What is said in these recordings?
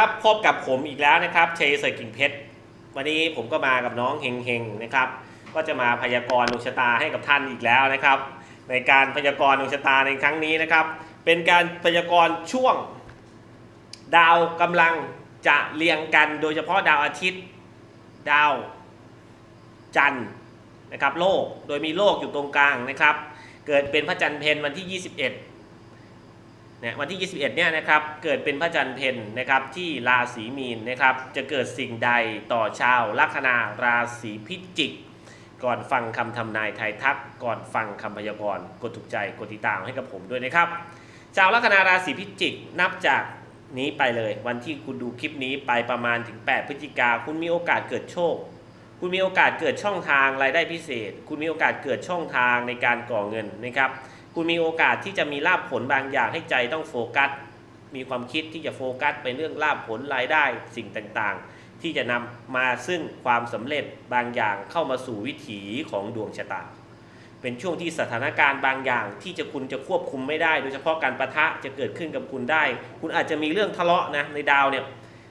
ครับพบกับผมอีกแล้วนะครับเชยเสกิ่งเพชรวันนี้ผมก็มากับน้องเฮงเฮงๆนะครับ ก็จะมาพยากรณ์ดวงชะตาให้กับท่านอีกแล้วนะครับ ในการพยากรณ์ดวงชะตาในครั้งนี้นะครับ เป็นการพยากรณ์ช่วง ดาวกำลังจะเรียงกันโดยเฉพาะดาวอาทิตย์ ดาว จันทร์นะครับโลกโดยมีโลกอยู่ตรงกลางนะครับ เกิดเป็นพระจันทร์เพนวันที่ 21เนี่ยวันที่ 21 เนี่ยนะครับ เกิดเป็นพระจันทร์เพนนะครับที่ราศีมีนนะครับ จะเกิดสิ่งใดต่อชาวลัคนาราศีพิจิก ก่อนฟังคำทำนายไทยทัก ก่อนฟังคำพยากรณ์กดถูกใจกดติดตามให้กับผมด้วยนะครับ ชาวลัคนาราศีพิจิกนับจากนี้ไปเลย วันที่คุณดูคลิปนี้ไปประมาณถึง 8 พฤศจิกาคุณมีโอกาสเกิดโชค คุณมีโอกาสเกิดช่องทางรายได้พิเศษ คุณมีโอกาสเกิดช่องทางในการก่อเงินนะครับ คุณมีโอกาสที่จะมีลาบผลบางอย่างให้ใจต้องโฟกัส มีความคิดที่จะโฟกัสไปเรื่องลาบผลรายได้สิ่งต่างๆ ที่จะนำมาซึ่งความสำเร็จบางอย่างเข้ามาสู่วิถีของดวงชะตา เป็นช่วงที่สถานการณ์บางอย่างที่จะคุณจะควบคุมไม่ได้ โดยเฉพาะการประทะจะเกิดขึ้นกับคุณได้ คุณอาจจะมีเรื่องทะเลาะนะในดาวเนี่ย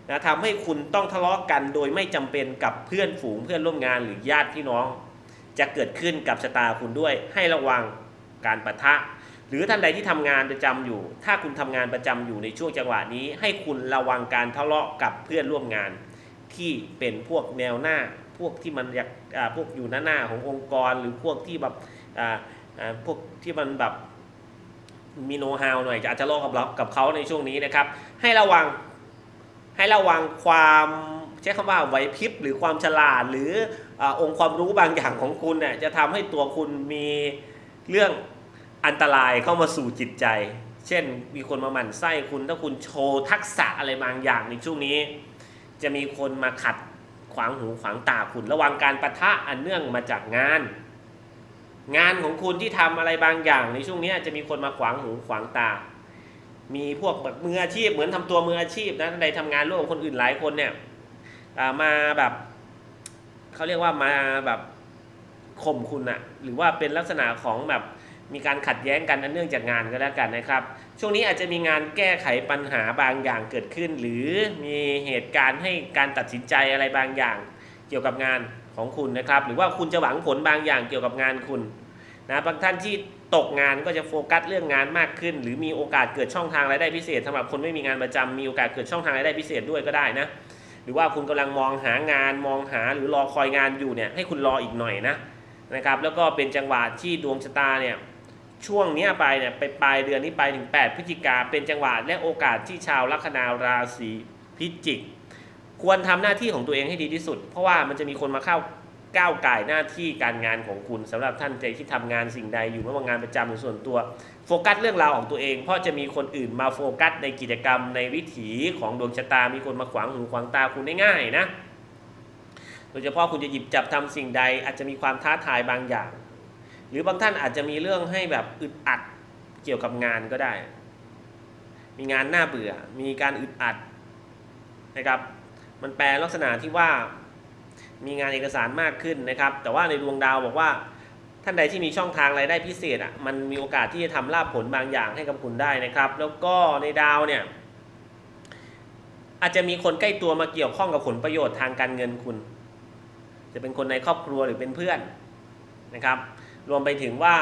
นะทำให้คุณต้องทะเลาะกันโดยไม่จำเป็นกับเพื่อนฝูงเพื่อนร่วมงานหรือญาติพี่น้อง จะเกิดขึ้นกับชะตาคุณด้วยให้ระวัง การประทะ หรือท่านใดที่ทำงานประจำอยู่ ถ้าคุณทำงานประจำอยู่ในช่วงจังหวะนี้ ให้คุณระวังการทะเลาะกับเพื่อนร่วมงาน ที่เป็นพวกแนวหน้า พวกที่มันอยากพวกอยู่หน้าหน้าขององค์กร หรือพวกที่แบบพวกที่มันแบบมีโน้ตฮาวหน่อยจะอาจจะทะเลาะกับเรากับเขาในช่วงนี้นะครับ ให้ระวังให้ระวังความใช้คำว่าไหวพริบหรือความฉลาดหรืออองค์ความรู้บางอย่างของคุณเนี่ยจะทำให้ตัวคุณมีเรื่อง อันตรายเข้ามาสู่จิตใจ เช่นมีคนมาหมั่นไส้คุณถ้าคุณโชว์ทักษะอะไรบางอย่างในช่วงนี้ จะมีคนมาขัดขวางหูขวางตาคุณระวังการประทะอันเนื่องมาจากงาน งานของคุณที่ทำอะไรบางอย่างในช่วงนี้จะมีคนมาขวางหูขวางตา มีพวกแบบมืออาชีพเหมือนทำตัวมืออาชีพนะในทำงานร่วมกับคนอื่นหลายคนเนี่ยมาแบบเขาเรียกว่ามาแบบข่มคุณอะหรือว่าเป็นลักษณะของแบบ มีการขัดแย้งกันอันเนื่องจากงานก็แล้วกันนะครับ ช่วงนี้อาจจะมีงานแก้ไขปัญหาบางอย่างเกิดขึ้น หรือมีเหตุการณ์ให้การตัดสินใจอะไรบางอย่าง เกี่ยวกับงานของคุณนะครับ หรือว่าคุณจะหวังผลบางอย่างเกี่ยวกับงานคุณนะบางท่านที่ตกงานก็จะโฟกัสเรื่องงานมากขึ้น หรือมีโอกาสเกิดช่องทางรายได้พิเศษสำหรับคนไม่มีงานประจำมีโอกาสเกิดช่องทางรายได้พิเศษด้วยก็ได้นะหรือว่าคุณกำลังมองหางานมองหาหรือรอคอยงานอยู่เนี่ยให้คุณรออีกหน่อยนะนะครับแล้วก็เป็นจังหวะที่ดวงชะตาเนี่ย ช่วงนี้ไปเนี่ยไปปลายเดือนนี้ไปถึง 8 พฤศจิกาเป็นจังหวะและโอกาสที่ชาวลัคนาราศีพิจิก ควรทำหน้าที่ของตัวเองให้ดีที่สุด เพราะว่ามันจะมีคนมาเข้าก้าวไก่หน้าที่การงานของคุณสำหรับท่านใจที่ทำงานสิ่งใดอยู่ไม่ว่างานประจำหรือส่วนตัว โฟกัสเรื่องราวของตัวเอง เพราะจะมีคนอื่นมาโฟกัสในกิจกรรมในวิถีของดวงชะตา มีคนมาขวางหูขวางตาคุณได้ง่ายนะ โดยเฉพาะคุณจะหยิบจับทำสิ่งใดอาจจะมีความท้าทายบางอย่าง หรือบางท่านอาจจะมีเรื่องให้แบบอึดอัดเกี่ยวกับงานก็ได้ มีงานน่าเบื่อ มีการอึดอัดนะครับ มันแปลลักษณะที่ว่ามีงานเอกสารมากขึ้นนะครับ แต่ว่าในดวงดาวบอกว่าท่านใดที่มีช่องทางรายได้พิเศษอะมันมีโอกาสที่จะทำลาภผลบางอย่างให้กับคุณได้นะครับ แล้วก็ในดาวเนี่ยอาจจะมีคนใกล้ตัวมาเกี่ยวข้องกับผลประโยชน์ทางการเงินคุณ จะเป็นคนในครอบครัวหรือเป็นเพื่อนนะครับ รวมไปถึงว่า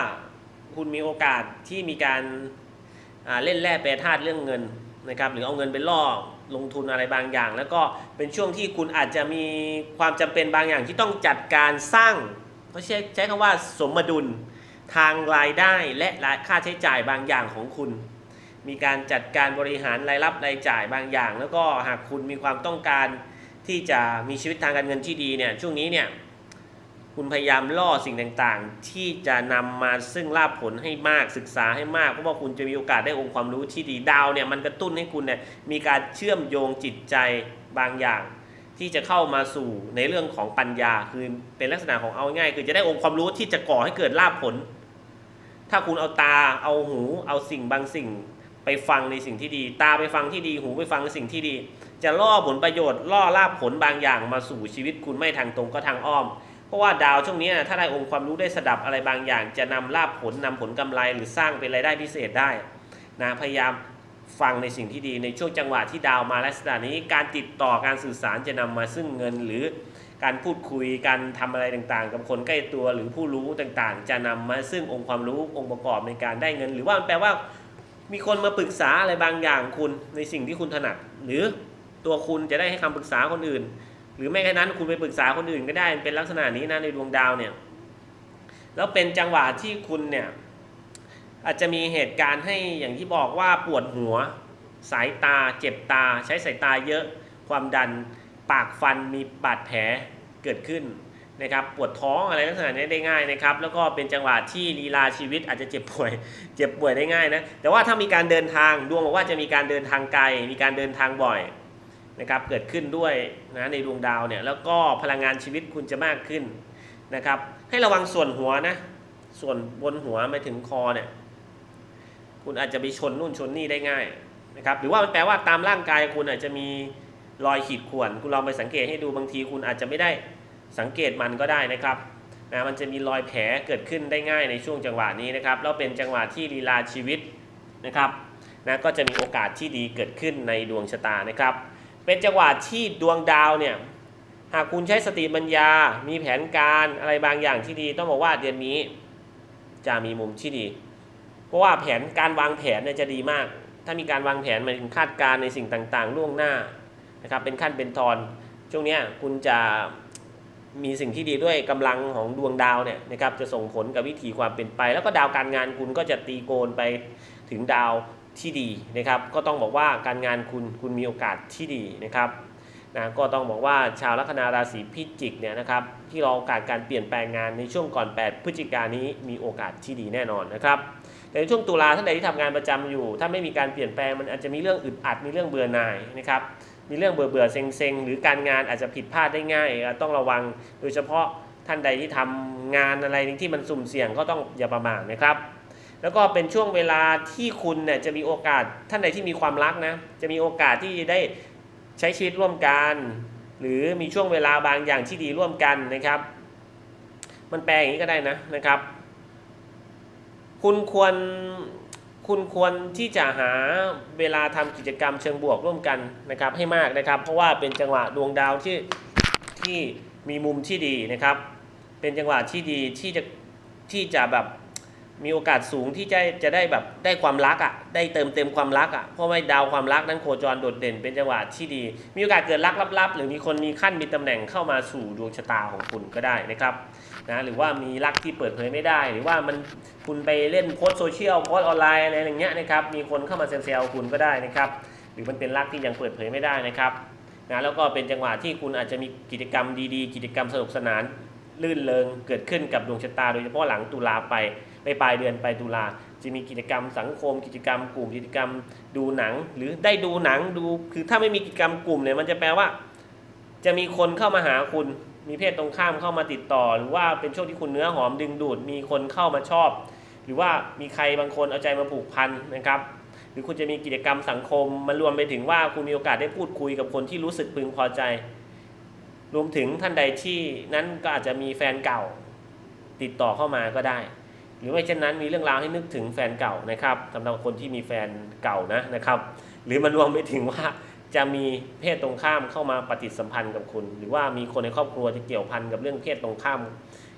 คุณมีโอกาสที่มีการาเล่นแร่แปรธาตุเรื่องเงินนะครับหรือเอาเงินไปล่อลงทุนอะไรบางอย่าง แล้วก็เป็นช่วงที่คุณอาจจะมีความจำเป็นบางอย่างที่ต้องจัดการสร้างเพราะใช้ใช้คำว่าสมดุลทางรายได้และค่าใช้จ่ายบางอย่างของคุณ มีการจัดการบริหารรายรับรายจ่ายบางอย่าง แล้วก็หากคุณมีความต้องการที่จะมีชีวิตทางการเงินที่ดีเนี่ยช่วงนี้เนี่ย คุณพยายามล่อสิ่งต่างๆ ที่จะนำมาซึ่งลาภผลให้มากศึกษาให้มากเพราะว่าคุณจะมีโอกาสได้องค์ความรู้ที่ดีดาวเนี่ยมันกระตุ้นให้คุณเนี่ยมีการเชื่อมโยงจิตใจบางอย่าง ที่จะเข้ามาสู่ในเรื่องของปัญญาคือเป็นลักษณะของเอาง่าย คือจะได้องค์ความรู้ที่จะก่อให้เกิดลาภผล ถ้าคุณเอาตาเอาหูเอาสิ่งบางสิ่งไปฟังในสิ่งที่ดี ตาไปฟังที่ดีหูไปฟังในสิ่งที่ดี จะล่อผลประโยชน์ล่อลาภผลบางอย่างมาสู่ชีวิตคุณไม่ทางตรงก็ทางอ้อม เพราะว่าดาวช่วงนี้ถ้าได้องค์ความรู้ได้สดับอะไรบางอย่าง จะนำลาภผลนำผลกำไรหรือสร้างเป็นรายได้พิเศษได้นะพยายามฟังในสิ่งที่ดีในช่วงจังหวะที่ดาวมาลักษณะนี้การติดต่อการสื่อสารจะนำมาซึ่งเงินหรือการพูดคุยการทำอะไรต่างๆ กับคนใกล้ตัวหรือผู้รู้ต่างๆ จะนำมาซึ่งองค์ความรู้องค์ประกอบในการได้เงิน หรือว่ามันแปลว่ามีคนมาปรึกษาอะไรบางอย่างคุณในสิ่งที่คุณถนัด หรือตัวคุณจะได้ให้คำปรึกษาคนอื่น หรือไม่แค่นั้นคุณไปปรึกษาคนอื่นก็ได้เป็นลักษณะนี้นะในดวงดาวเนี่ยแล้วเป็นจังหวะที่คุณเนี่ยอาจจะมีเหตุการณ์ให้อย่างที่บอกว่าปวดหัว สายตาเจ็บตา ใช้สายตาเยอะ ความดันปากฟันมีบาดแผลเกิดขึ้นนะครับปวดท้องอะไรลักษณะนี้ได้ง่ายนะครับแล้วก็เป็นจังหวะที่ลีลาชีวิตอาจจะเจ็บป่วย เจ็บป่วยได้ง่ายนะแต่ว่าถ้ามีการเดินทางดวงบอกว่าจะมีการเดินทางไกล มีการเดินทางบ่อย นะครับเกิดขึ้นด้วยนะในดวงดาวเนี่ยแล้วก็พลังงานชีวิตคุณจะมากขึ้นนะครับ ให้ระวังส่วนหัวนะ ส่วนบนหัวไปถึงคอเนี่ยคุณอาจจะไปชนนู่นชนนี่ได้ง่ายนะครับหรือว่ามันแปลว่าตามร่างกายคุณอาจจะมีรอยขีดข่วน คุณลองไปสังเกตให้ดูบางทีคุณอาจจะไม่ได้สังเกตมันก็ได้นะครับนะมันจะมีรอยแผลเกิดขึ้นได้ง่ายในช่วงจังหวะนี้นะครับแล้วเป็นจังหวะที่ลีลาชีวิตนะครับนะก็จะมีโอกาสที่ดีเกิดขึ้นในดวงชะตานะครับ เป็นจังหวะที่ดวงดาวเนี่ยหากคุณใช้สติปัญญา มีแผนการอะไรบางอย่างที่ดี ต้องบอกว่าเดือนนี้จะมีมุมที่ดี เพราะว่าแผนการวางแผนเนี่ยจะดีมาก ถ้ามีการวางแผนมายถึงคาดการในสิ่งต่างๆ ล่วงหน้านะครับเป็นขั้นเป็นตอน ช่วงนี้คุณจะมีสิ่งที่ดีด้วยกำลังของดวงดาวเนี่ยนะครับจะส่งผลกับวิถีความเป็นไป แล้วก็ดาวการงานคุณก็จะตีโกนไปถึงดาว ที่ดีนะครับ ก็ต้องบอกว่าการงานคุณคุณมีโอกาสที่ดีนะครับนะก็ต้องบอกว่าชาวลัคนาราศีพิจิกเนี่ยนะครับที่รอโอกาสการเปลี่ยนแปลงงานในช่วงก่อน 8 พฤศจิกายนนี้มีโอกาสที่ดีแน่นอนนะครับแต่ในช่วงตุลาท่านใดที่ทำงานประจำอยู่ ถ้าไม่มีการเปลี่ยนแปลงมันอาจจะมีเรื่องอึดอัดมีเรื่องเบื่อหน่ายนะครับมีเรื่องเบื่อเบื่อเซ็งเซ็งหรือการงานอาจจะผิดพลาดได้ง่าย ต้องระวังโดยเฉพาะท่านใดที่ทำงานอะไรที่มันสุ่มเสี่ยงก็ต้องอย่าประมาทนะครับ แล้วก็เป็นช่วงเวลาที่คุณเนี่ยจะมีโอกาสท่านใดที่มีความรักนะ จะมีโอกาสที่จะได้ใช้ชีวิตร่วมกัน หรือมีช่วงเวลาบางอย่างที่ดีร่วมกันนะครับ มันแปลอย่างนี้ก็ได้นะนะครับ คุณควรคุณควรที่จะหาเวลาทำกิจกรรมเชิงบวกร่วมกันนะครับ ให้มากนะครับ เพราะว่าเป็นจังหวะดวงดาวที่ที่มีมุมที่ดีนะครับ เป็นจังหวะที่ดีที่จะที่จะแบบ มีโอกาสสูงที่จะจะได้แบบได้ความรักอะ่ะได้เติมเต็มความรักอะ่ะเพราะว่าดาวความรักนั้นโคจรโดดเด่นเป็นจังหวะที่ดี มีโอกาสเกิดรักลับๆ หรือมีคนมีขั้นมีตำแหน่งเข้ามาสู่ดวงชะตาของคุณก็ได้นะครับนะหรือว่ามีรักที่เปิดเผยไม่ได้ หรือว่ามันคุณไปเล่นโพสโซเชียลโพสออนไลน์อะไรอย่างเงี้ยนะครับมีคนเข้ามาเซลล์คุณก็ได้นะครับหรือมันเป็นรักที่ยังเปิดเผยไม่ได้นะครับนะแล้วก็เป็นจังหวะที่คุณอาจจะมีกิจกรรมดีๆ กิจกรรมสนุกสนานลื่นเลงเกิดขึ้นกับดวงชะตา โดยเฉพาะหลังตุลาไป ไปปลายเดือนไปตุลาจะมีกิจกรรมสังคม กิจกรรมกลุ่มกิจกรรมดูหนัง หรือได้ดูหนังดู คือถ้าไม่มีกิจกรรมกลุ่มเนี่ยมันจะแปลว่า จะมีคนเข้ามาหาคุณ มีเพศตรงข้ามเข้ามาติดต่อ หรือว่าเป็นช่วงที่คุณเนื้อหอมดึงดูด มีคนเข้ามาชอบ หรือว่ามีใครบางคนเอาใจมาผูกพันนะครับ หรือคุณจะมีกิจกรรมสังคมมันรวมไปถึงว่าคุณมีโอกาสได้พูดคุยกับคนที่รู้สึกพึงพอใจ รวมถึงท่านใดที่นั้นก็อาจจะมีแฟนเก่า ติดต่อเข้ามาก็ได้ หรือไม่เช่นนั้นมีเรื่องราวให้นึกถึงแฟนเก่านะครับสำหรับคนที่มีแฟนเก่านะนะครับ หรือมันรวมไปถึงว่าจะมีเพศตรงข้ามเข้ามาปฏิสัมพันธ์กับคุณ หรือว่ามีคนในครอบครัวจะเกี่ยวพันกับเรื่องเพศตรงข้าม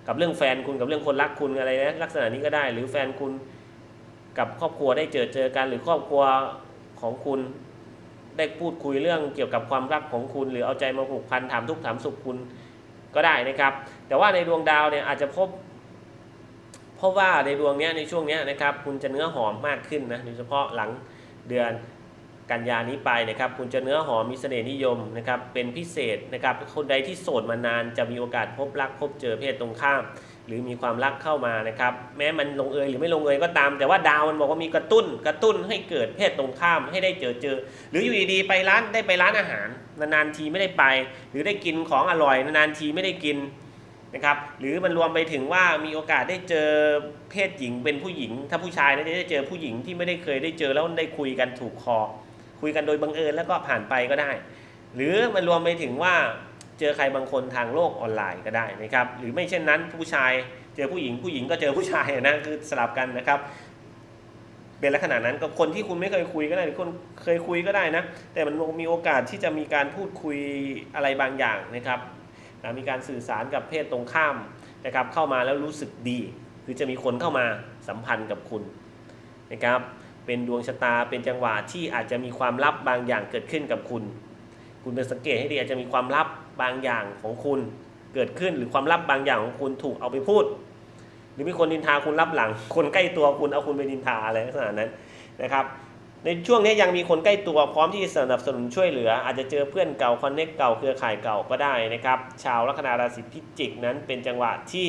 กับเรื่องแฟนคุณกับเรื่องคนรักคุณอะไรนะลักษณะนี้ก็ได้ หรือแฟนคุณกับครอบครัวได้เจอเจอกัน หรือครอบครัวของคุณได้พูดคุยเรื่องเกี่ยวกับความรักของคุณ หรือเอาใจมาผูกพันถามทุกข์ถามสุขคุณก็ได้นะครับ แต่ว่าในดวงดาวเนี่ยอาจจะพบ ราะว่าในดวงเนี้ยในช่วงเนี้ยนะครับคุณจะเนื้อหอมมากขึ้นนะโดยเฉพาะหลังเดือนกันยานี้ไปนะครับ คุณจะเนื้อหอมมีเสน่ห์นิยมนะครับเป็นพิเศษนะครับคนใดที่โสดมานานจะมีโอกาสพบรักพบเจอเพศตรงข้าม หรือมีความรักเข้ามานะครับแม้มันลงเอยหรือไม่ลงเอยก็ตาม แต่ว่าดาวมันบอกว่ามีกระตุ้นกระตุ้นให้เกิดเพศตรงข้ามให้ได้เจอเจอ หรืออยู่ดีๆไปร้านได้ไปร้านอาหารนานๆทีไม่ได้ไป หรือได้กินของอร่อยนานๆทีไม่ได้กิน นะครับหรือมันรวมไปถึงว่ามีโอกาสได้เจอเพศหญิงเป็นผู้หญิง ถ้าผู้ชายนะจะได้เจอผู้หญิงที่ไม่ได้เคยได้เจอแล้วได้คุยกันถูกคอ คุยกันโดยบังเอิญแล้วก็ผ่านไปก็ได้ หรือมันรวมไปถึงว่าเจอใครบางคนทางโลกออนไลน์ก็ได้นะครับหรือไม่เช่นนั้นผู้ชายเจอผู้หญิงผู้หญิงก็เจอผู้ชายนะคือสลับกันนะครับเป็นลักษณะนั้นกับคนที่คุณไม่เคยคุยก็ได้หรือคนเคยคุยก็ได้นะแต่มันมีโอกาสที่จะมีการพูดคุยอะไรบางอย่างนะครับ นะมีการสื่อสารกับเพศตรงข้ามนะครับเข้ามาแล้วรู้สึกดี คือจะมีคนเข้ามาสัมพันธ์กับคุณนะครับเป็นดวงชะตาเป็นจังหวะที่อาจจะมีความลับบางอย่างเกิดขึ้นกับคุณ คุณเป็นสังเกตให้ดีอาจจะมีความลับบางอย่างของคุณเกิดขึ้นหรือความลับบางอย่างของคุณถูกเอาไปพูด หรือมีคนนินทาคุณรับหลัง คนใกล้ตัวคุณเอาคุณไปนินทาอะไรลักษณะนั้นนะครับ ในช่วงนี้ยังมีคนใกล้ตัวพร้อมที่จะสนับสนุนช่วยเหลือ อาจจะเจอเพื่อนเก่าคอนเน็กเก่าเครือข่ายเก่าก็ได้นะครับ ชาวลัคนาราศีพิจิกนั้นเป็นจังหวะที่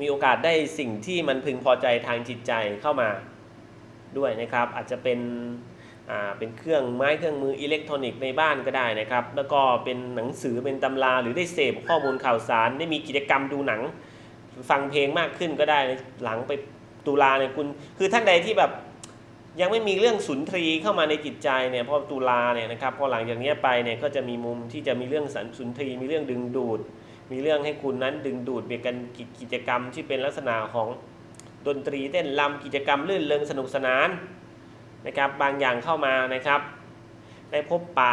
มีโอกาสได้สิ่งที่มันพึงพอใจทางจิตใจเข้ามาด้วยนะครับ อาจจะเป็นเป็นเครื่องไม้เครื่องมืออิเล็กทรอนิกส์ในบ้านก็ได้นะครับ แล้วก็เป็นหนังสือเป็นตำราหรือได้เสพข้อมูลข่าวสารได้มีกิจกรรมดูหนัง ฟังเพลงมากขึ้นก็ได้หลังไปตุลาเนี่ยคุณคือท่านใดที่แบบ ยังไม่มีเรื่องสุนทรีเข้ามาในจิตใจเนี่ยพอตุลาเนี่ยนะครับพอหลังจากนี้ไปเนี่ยก็จะมีมุมที่จะมีเรื่องสันสุนทรีมีเรื่องดึงดูด มีเรื่องให้คุณนั้นดึงดูดเบียกันกิจกรรมที่เป็นลักษณะของดนตรีเต้นรำกิจกรรมลื่นเริงสนุกสนานนะครับบางอย่างเข้ามานะครับ ได้พบปะ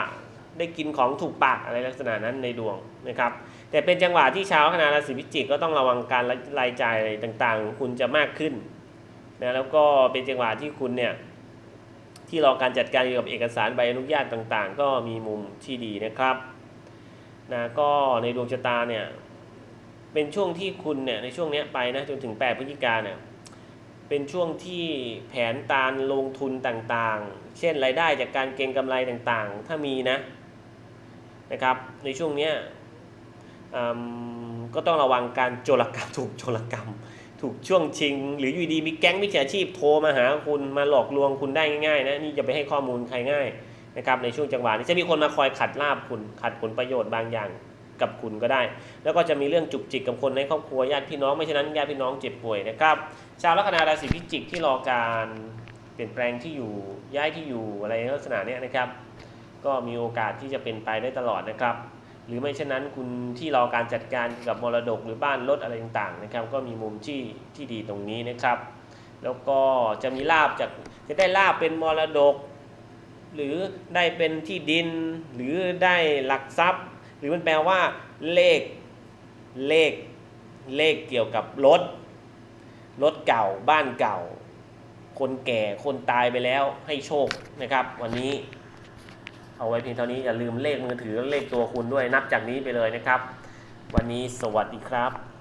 ได้กินของถูกปากอะไรลักษณะนั้นในดวงนะครับ แต่เป็นจังหวะที่ชาวคณะราศีพิจิกก็ต้องระวังการรายจ่ายอะไรต่างๆ คุณจะมากขึ้นนะแล้วก็เป็นจังหวะที่คุณเนี่ย ที่รอการจัดการเกี่ยวกับเอกสารใบอนุญาตต่างๆ ก็มีมุมที่ดีนะครับนะก็ในดวงชะตาเนี่ยเป็นช่วงที่คุณเนี่ยในช่วงนี้ไปนะจนถึง 8พฤศจิกาเนี่ยเป็นช่วงที่แผนการลงทุนต่างๆ เช่นรายได้จากการเก็งกำไรต่างๆ ถ้ามีนะนะครับในช่วงนี้อืมก็ต้องระวังการโจรกรรมถูกโจรกรรม ถูกช่วงชิง หรืออยู่ดีมีแก๊งมิจฉาชีพโทรมาหาคุณมาหลอกลวงคุณได้ง่ายๆนะนี่จะไปให้ข้อมูลใครง่ายนะครับในช่วงจังหวะนี้จะมีคนมาคอยขัดลาบคุณขัดผลประโยชน์บางอย่างกับคุณก็ได้ แล้วก็จะมีเรื่องจุกจิกกับคนในครอบครัวญาติพี่น้องไม่ฉะนั้นญาติพี่น้องเจ็บป่วยนะครับชาวลัคนาราศีพิจิกที่รอการเปลี่ยนแปลงที่อยู่ย้ายที่อยู่อะไรลักษณะนี้นะครับ ก็มีโอกาสที่จะเป็นไปได้ตลอดนะครับ หรือไม่เช่นนั้นคุณที่รอการจัดการกับมรดกหรือบ้านรถอะไรต่างๆนะครับ ก็มีมุมที่ที่ดีตรงนี้นะครับ แล้วก็จะมีลาบจากจะได้ลาบเป็นมรดก หรือได้เป็นที่ดิน หรือได้หลักทรัพย์ หรือมันแปลว่า เลขเลขเลขเกี่ยวกับรถรถเก่าบ้านเก่า คนแก่คนตายไปแล้วให้โชคนะครับ วันนี้ เอาไว้เพียงเท่านี้อย่าลืมเลขมือถือเลขตัวคุณด้วยนับจากนี้ไปเลยนะครับ วันนี้สวัสดีครับ